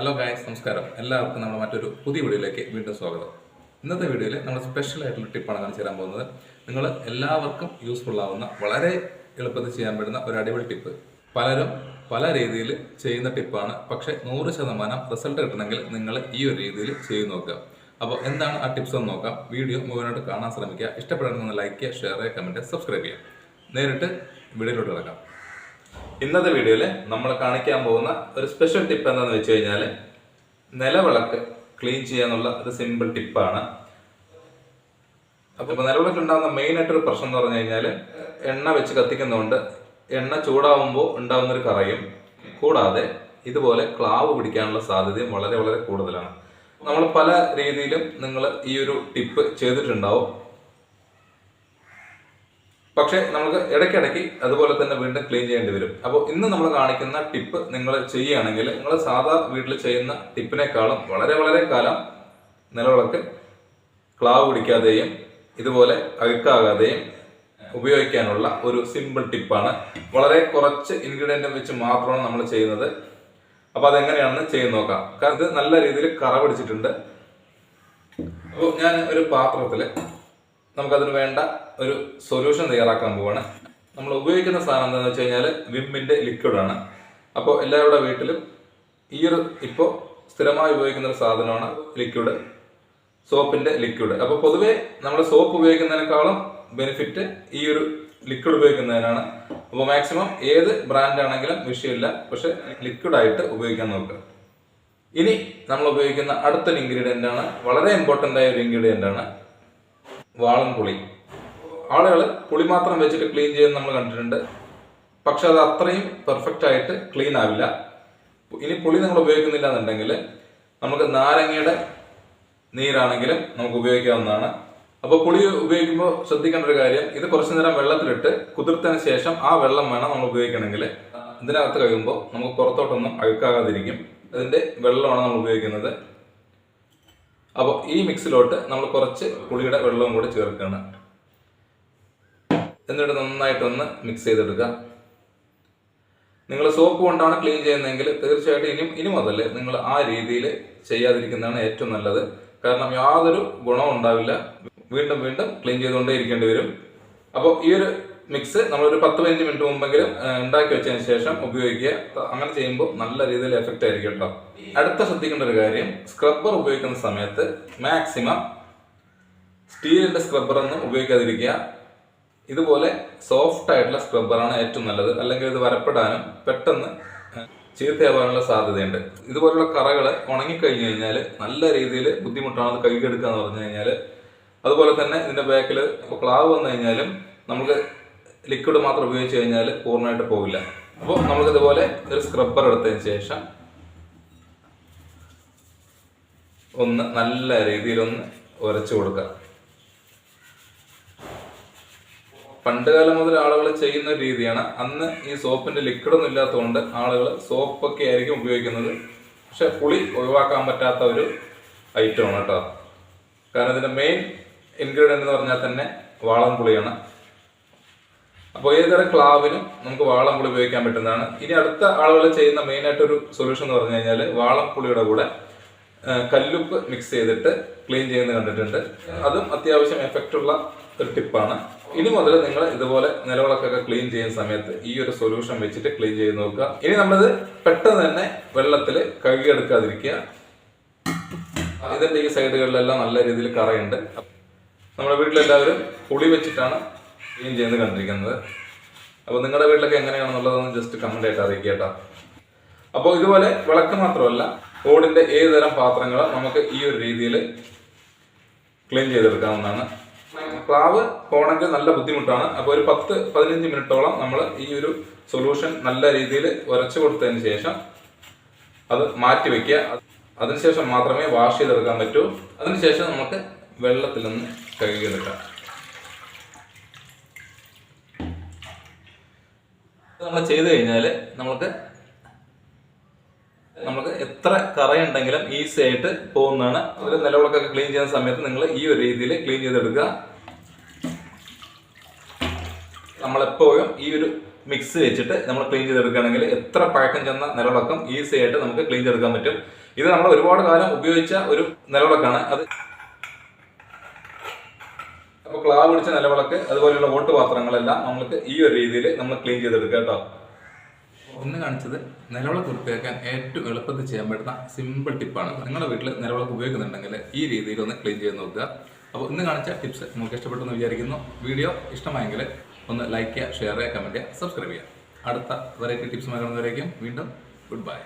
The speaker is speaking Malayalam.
ഹലോ ഗായ്സ് നമസ്കാരം. എല്ലാവർക്കും നമ്മുടെ മറ്റൊരു പുതിയ വീഡിയോയിലേക്ക് വീണ്ടും സ്വാഗതം. ഇന്നത്തെ വീഡിയോയിൽ നമ്മൾ സ്പെഷ്യൽ ആയിട്ടുള്ള ടിപ്പാണ് കാണിച്ചു തരാൻ പോകുന്നത്. നിങ്ങൾ എല്ലാവർക്കും യൂസ്ഫുൾ ആവുന്ന വളരെ എളുപ്പത്തിൽ ചെയ്യാൻ പറ്റുന്ന ഒരു അടിപൊളി ടിപ്പ് പലരും പല രീതിയിൽ ചെയ്യുന്ന ടിപ്പാണ് പക്ഷേ നൂറ് ശതമാനം റിസൾട്ട് കിട്ടണമെങ്കിൽ നിങ്ങൾ ഈ ഒരു രീതിയിൽ ചെയ്തു നോക്കുക. അപ്പോൾ എന്താണ് ആ ടിപ്സ് എന്ന് നോക്കാം. വീഡിയോ മുഴുവനായിട്ട് കാണാൻ ശ്രമിക്കുക. ഇഷ്ടപ്പെടണമെന്ന് ലൈക്ക് ചെയ്യുക ഷെയർ ചെയ്യുക കമന്റ് സബ്സ്ക്രൈബ് ചെയ്യുക. നേരിട്ട് വീഡിയോയിലോട്ട് കിടക്കാം. ഇന്നത്തെ വീഡിയോയിൽ നമ്മൾ കാണിക്കാൻ പോകുന്ന ഒരു സ്പെഷ്യൽ ടിപ്പ് എന്താണെന്ന് വെച്ച് കഴിഞ്ഞാൽ നിലവിളക്ക് ക്ലീൻ ചെയ്യാന്നുള്ള ഒരു സിമ്പിൾ ടിപ്പാണ് അപ്പോൾ നിലവിളക്ക് ഉണ്ടാകുന്ന മെയിൻ ആയിട്ടൊരു പ്രശ്നം എന്ന് പറഞ്ഞു കഴിഞ്ഞാൽ എണ്ണ വെച്ച് കത്തിക്കുന്നതുകൊണ്ട് എണ്ണ ചൂടാവുമ്പോൾ ഉണ്ടാകുന്ന ഒരു കറയും. കൂടാതെ ഇതുപോലെ ക്ലാവ് പിടിക്കാനുള്ള സാധ്യതയും വളരെ വളരെ കൂടുതലാണ്. നമ്മൾ പല രീതിയിലും നിങ്ങൾ ഈ ഒരു ടിപ്പ് ചെയ്തിട്ടുണ്ടാവും. പക്ഷേ നമുക്ക് ഇടയ്ക്കിടയ്ക്ക് അതുപോലെ തന്നെ വീണ്ടും ക്ലീൻ ചെയ്യേണ്ടി വരും. അപ്പോൾ ഇന്ന് നമ്മൾ കാണിക്കുന്ന ടിപ്പ് നിങ്ങൾ ചെയ്യുകയാണെങ്കിൽ നിങ്ങൾ സാധാ വീട്ടിൽ ചെയ്യുന്ന ടിപ്പിനേക്കാളും വളരെ വളരെ കാലം നിലവിളക്ക് ക്ലാവ് പിടിക്കാതെയും ഇതുപോലെ അഴുക്കാകാതെയും ഉപയോഗിക്കാനുള്ള ഒരു സിമ്പിൾ ടിപ്പാണ് വളരെ കുറച്ച് ഇൻഗ്രീഡിയന്റ് വെച്ച് മാത്രമാണ് നമ്മൾ ചെയ്യുന്നത്. അപ്പോൾ അതെങ്ങനെയാണെന്ന് ചെയ്ത് നോക്കാം. കാരണം ഇത് നല്ല രീതിയിൽ കറ പിടിച്ചിട്ടുണ്ട്. അപ്പോൾ ഞാൻ ഒരു പാത്രത്തിൽ നമുക്കതിന് വേണ്ട ഒരു സൊല്യൂഷൻ തയ്യാറാക്കാൻ പോവാണ്. നമ്മൾ ഉപയോഗിക്കുന്ന സാധനം എന്താണെന്ന് വെച്ച് കഴിഞ്ഞാൽ വിമ്മിന്റെ ലിക്വിഡാണ് അപ്പോൾ എല്ലാവരുടെ വീട്ടിലും ഈ ഒരു ഇപ്പോൾ സ്ഥിരമായി ഉപയോഗിക്കുന്ന ഒരു സാധനമാണ് ലിക്വിഡ് സോപ്പിന്റെ ലിക്വിഡ് അപ്പോൾ പൊതുവേ നമ്മൾ സോപ്പ് ഉപയോഗിക്കുന്നതിനേക്കാളും ബെനിഫിറ്റ് ഈ ഒരു ലിക്വിഡ് ഉപയോഗിക്കുന്നതിനാണ്. അപ്പോൾ മാക്സിമം ഏത് ബ്രാൻഡ് ആണെങ്കിലും വിഷയമില്ല. പക്ഷെ ലിക്വിഡായിട്ട് ഉപയോഗിക്കാൻ നോക്കുക. ഇനി നമ്മൾ ഉപയോഗിക്കുന്ന അടുത്തൊരു ഇൻഗ്രീഡിയന്റ് ആണ്. വളരെ ഇമ്പോർട്ടന്റ് ആയ ഒരു ഇൻഗ്രീഡിയന്റ് ആണ് വാളൻ പുളി. ആളുകൾ പുളി മാത്രം വെച്ചിട്ട് ക്ലീൻ ചെയ്യുന്നത് നമ്മൾ കണ്ടിട്ടുണ്ട്. പക്ഷെ അത് അത്രയും പെർഫെക്റ്റ് ആയിട്ട് ക്ലീൻ ആവില്ല. ഇനി പുളി നിങ്ങൾ ഉപയോഗിക്കുന്നില്ല എന്നുണ്ടെങ്കിൽ നമുക്ക് നാരങ്ങയുടെ നീരാണെങ്കിലും നമുക്ക് ഉപയോഗിക്കാവുന്നതാണ്. അപ്പോൾ പുളി ഉപയോഗിക്കുമ്പോൾ ശ്രദ്ധിക്കേണ്ട ഒരു കാര്യം ഇത് കുറച്ചു നേരം വെള്ളത്തിലിട്ട് കുതിർത്തതിന് ശേഷം ആ വെള്ളം വേണം നമ്മൾ ഉപയോഗിക്കണമെങ്കിൽ ഇതിനകത്ത് കഴിയുമ്പോൾ നമുക്ക് പുറത്തോട്ടൊന്നും അഴുക്കാകാതിരിക്കും. അതിന്റെ വെള്ളമാണ് നമ്മൾ ഉപയോഗിക്കുന്നത്. അപ്പോൾ ഈ മിക്സിലോട്ട് നമ്മൾ കുറച്ച് പുളിയുടെ വെള്ളവും കൂടി ചേർക്കുകയാണ് എന്നിട്ട് നന്നായിട്ടൊന്ന് മിക്സ് ചെയ്തെടുക്കുക. നിങ്ങൾ സോപ്പ് കൊണ്ടാണ് ക്ലീൻ ചെയ്യുന്നതെങ്കിൽ തീർച്ചയായിട്ടും ഇനിയും ഇനി മുതൽ നിങ്ങൾ ആ രീതിയിൽ ചെയ്യാതിരിക്കുന്നതാണ് ഏറ്റവും നല്ലത്. കാരണം യാതൊരു ഗുണവും ഉണ്ടാവില്ല. വീണ്ടും വീണ്ടും ക്ലീൻ ചെയ്തുകൊണ്ടേ ഇരിക്കേണ്ടി വരും. അപ്പോൾ ഈ ഒരു മിക്സ് നമ്മളൊരു പത്ത് പതിനഞ്ച് മിനിറ്റ് മുമ്പെങ്കിലും ഉണ്ടാക്കി വെച്ചതിന് ശേഷം ഉപയോഗിക്കുക. അങ്ങനെ ചെയ്യുമ്പോൾ നല്ല രീതിയിൽ എഫക്റ്റ് ആയിരിക്കും കേട്ടോ അടുത്ത ശ്രദ്ധിക്കേണ്ട ഒരു കാര്യം സ്ക്രബ്ബർ ഉപയോഗിക്കുന്ന സമയത്ത് മാക്സിമം സ്റ്റീലിന്റെ സ്ക്രബ്ബറൊന്നും ഉപയോഗിക്കാതിരിക്കുക. ഇതുപോലെ സോഫ്റ്റ് ആയിട്ടുള്ള സ്ക്രബ്ബറാണ് ഏറ്റവും നല്ലത്. അല്ലെങ്കിൽ ഇത് വരപ്പെടാനും പെട്ടെന്ന് ചീത്തയാവാനുള്ള സാധ്യതയുണ്ട്. ഇതുപോലുള്ള കറകൾ ഉണങ്ങിക്കഴിഞ്ഞു കഴിഞ്ഞാൽ നല്ല രീതിയിൽ ബുദ്ധിമുട്ടാണ് അത് കൈകെടുക്കുക എന്ന് പറഞ്ഞു കഴിഞ്ഞാൽ. അതുപോലെ തന്നെ ഇതിന്റെ ബാക്കിൽ ക്ലാവ് വന്നു കഴിഞ്ഞാലും നമുക്ക് ലിക്വിഡ് മാത്രം ഉപയോഗിച്ച് കഴിഞ്ഞാൽ പൂർണമായിട്ട് പോവില്ല. അപ്പോൾ നമുക്കിതുപോലെ ഒരു സ്ക്രബ്ബർ എടുത്തതിന് ശേഷം ഒന്ന് നല്ല രീതിയിലൊന്ന് ഉരച്ചു കൊടുക്കുക. പണ്ട് കാലം മുതൽ ആളുകൾ ചെയ്യുന്ന രീതിയാണ്. അന്ന് ഈ സോപ്പിന്റെ ലിക്വിഡ് ഒന്നും ഇല്ലാത്തതുകൊണ്ട് ആളുകൾ സോപ്പൊക്കെ ആയിരിക്കും ഉപയോഗിക്കുന്നത്. പക്ഷെ പുളി ഒഴിവാക്കാൻ പറ്റാത്ത ഒരു ഐറ്റമാണ് കേട്ടോ. കാരണം ഇതിന്റെ മെയിൻ ഇൻഗ്രീഡിയന്റ് എന്ന് പറഞ്ഞാൽ തന്നെ വാളം പുളിയാണ് അപ്പോൾ ഏതൊരു ക്ലാവിനും നമുക്ക് വാളം പുളി ഉപയോഗിക്കാൻ പറ്റുന്നതാണ്. ഇനി അടുത്ത ആളുകൾ ചെയ്യുന്ന മെയിൻ ആയിട്ടൊരു സൊല്യൂഷൻ എന്ന് പറഞ്ഞു കഴിഞ്ഞാൽ വാളം പുളിയുടെ കൂടെ കല്ലുപ്പ് മിക്സ് ചെയ്തിട്ട് ക്ലീൻ ചെയ്യുന്നത് കണ്ടിട്ടുണ്ട്. അതും അത്യാവശ്യം എഫക്റ്റ് ഉള്ള ഒരു ടിപ്പാണ് ഇനി മുതൽ നിങ്ങൾ ഇതുപോലെ നിലവിളക്കൊക്കെ ക്ലീൻ ചെയ്യുന്ന സമയത്ത് ഈ ഒരു സൊല്യൂഷൻ വെച്ചിട്ട് ക്ലീൻ ചെയ്ത് നോക്കുക. ഇനി നമ്മളിത് പെട്ടെന്ന് തന്നെ വെള്ളത്തിൽ കഴുകിയെടുക്കാതിരിക്കുക. ഇതിന്റെ ഈ സൈഡുകളിലെല്ലാം നല്ല രീതിയിൽ കറയുണ്ട്. നമ്മുടെ വീട്ടിലെല്ലാവരും പുളി വെച്ചിട്ടാണ് ക്ലീൻ ചെയ്യുന്നത് കണ്ടിരിക്കുന്നത്. അപ്പോൾ നിങ്ങളുടെ വീട്ടിലൊക്കെ എങ്ങനെയാണെന്നുള്ളതൊന്ന് ജസ്റ്റ് കമന്റ് ആയിട്ട് അറിയിക്കുക കേട്ടോ. അപ്പോൾ ഇതുപോലെ വിളക്ക് മാത്രമല്ല ഓടിന്റെ ഏത് തരം പാത്രങ്ങൾ നമുക്ക് ഈ ഒരു രീതിയിൽ ക്ലീൻ ചെയ്തെടുക്കാവുന്നതാണ്. പ്ലാവ് പോണെങ്കിൽ നല്ല ബുദ്ധിമുട്ടാണ്. അപ്പോൾ ഒരു പത്ത് പതിനഞ്ച് മിനിറ്റോളം നമ്മൾ ഈ ഒരു സൊല്യൂഷൻ നല്ല രീതിയിൽ ഉരച്ചു കൊടുത്തതിന് ശേഷം അത് മാറ്റി വെക്കുക. അതിനുശേഷം മാത്രമേ വാഷ് ചെയ്തെടുക്കാൻ പറ്റൂ. അതിനുശേഷം നമുക്ക് വെള്ളത്തിൽ നിന്ന് കഴുകിയെടുക്കാം. നമ്മൾ ചെയ്ത് കഴിഞ്ഞാൽ നമുക്ക് നമുക്ക് എത്ര കറയുണ്ടെങ്കിലും ഈസി ആയിട്ട് പോകുന്നതാണ്. ഒരു നിലവിളക്കൊക്കെ ക്ലീൻ ചെയ്യുന്ന സമയത്ത് നിങ്ങൾ ഈ ഒരു രീതിയിൽ ക്ലീൻ ചെയ്തെടുക്കുക. നമ്മളെപ്പോഴും ഈ ഒരു മിക്സ് വെച്ചിട്ട് നമ്മൾ ക്ലീൻ ചെയ്തെടുക്കുകയാണെങ്കിൽ എത്ര പഴക്കം ചെന്ന നിലവിളക്കം ഈസി ആയിട്ട് നമുക്ക് ക്ലീൻ ചെയ്തെടുക്കാൻ പറ്റും. ഇത് നമ്മൾ ഒരുപാട് കാലം ഉപയോഗിച്ച ഒരു നിലവിളക്കാണ്. അത് അപ്പോൾ ക്ലാവ് പിടിച്ച നിലവിളക്ക് അതുപോലെയുള്ള ഓട്ട് പാത്രങ്ങളെല്ലാം നമുക്ക് ഈ ഒരു രീതിയിൽ നമ്മൾ ക്ലീൻ ചെയ്തെടുക്കുക കേട്ടോ. ഒന്ന് കാണിച്ചത് നിലവിളക്ക് വൃത്തിയാക്കാൻ ഏറ്റവും എളുപ്പത്തിൽ ചെയ്യാൻ പറ്റുന്ന സിമ്പിൾ ടിപ്പാണ് നിങ്ങളുടെ വീട്ടിൽ നിലവിളക്ക് ഉപയോഗിക്കുന്നുണ്ടെങ്കിൽ ഈ രീതിയിൽ ഒന്ന് ക്ലീൻ ചെയ്ത് നോക്കുക. അപ്പോൾ ഇന്ന് കാണിച്ച ടിപ്സ് നിങ്ങൾക്ക് ഇഷ്ടപ്പെട്ടെന്ന് വിചാരിക്കുന്നു. വീഡിയോ ഇഷ്ടമായെങ്കിൽ ഒന്ന് ലൈക്ക് ചെയ്യുക ഷെയർ ചെയ്യുക കമന്റ് ചെയ്യുക സബ്സ്ക്രൈബ് ചെയ്യുക. അടുത്ത വെറൈറ്റി ടിപ്സ് കാണുന്നവരേക്കും വീണ്ടും ഗുഡ് ബൈ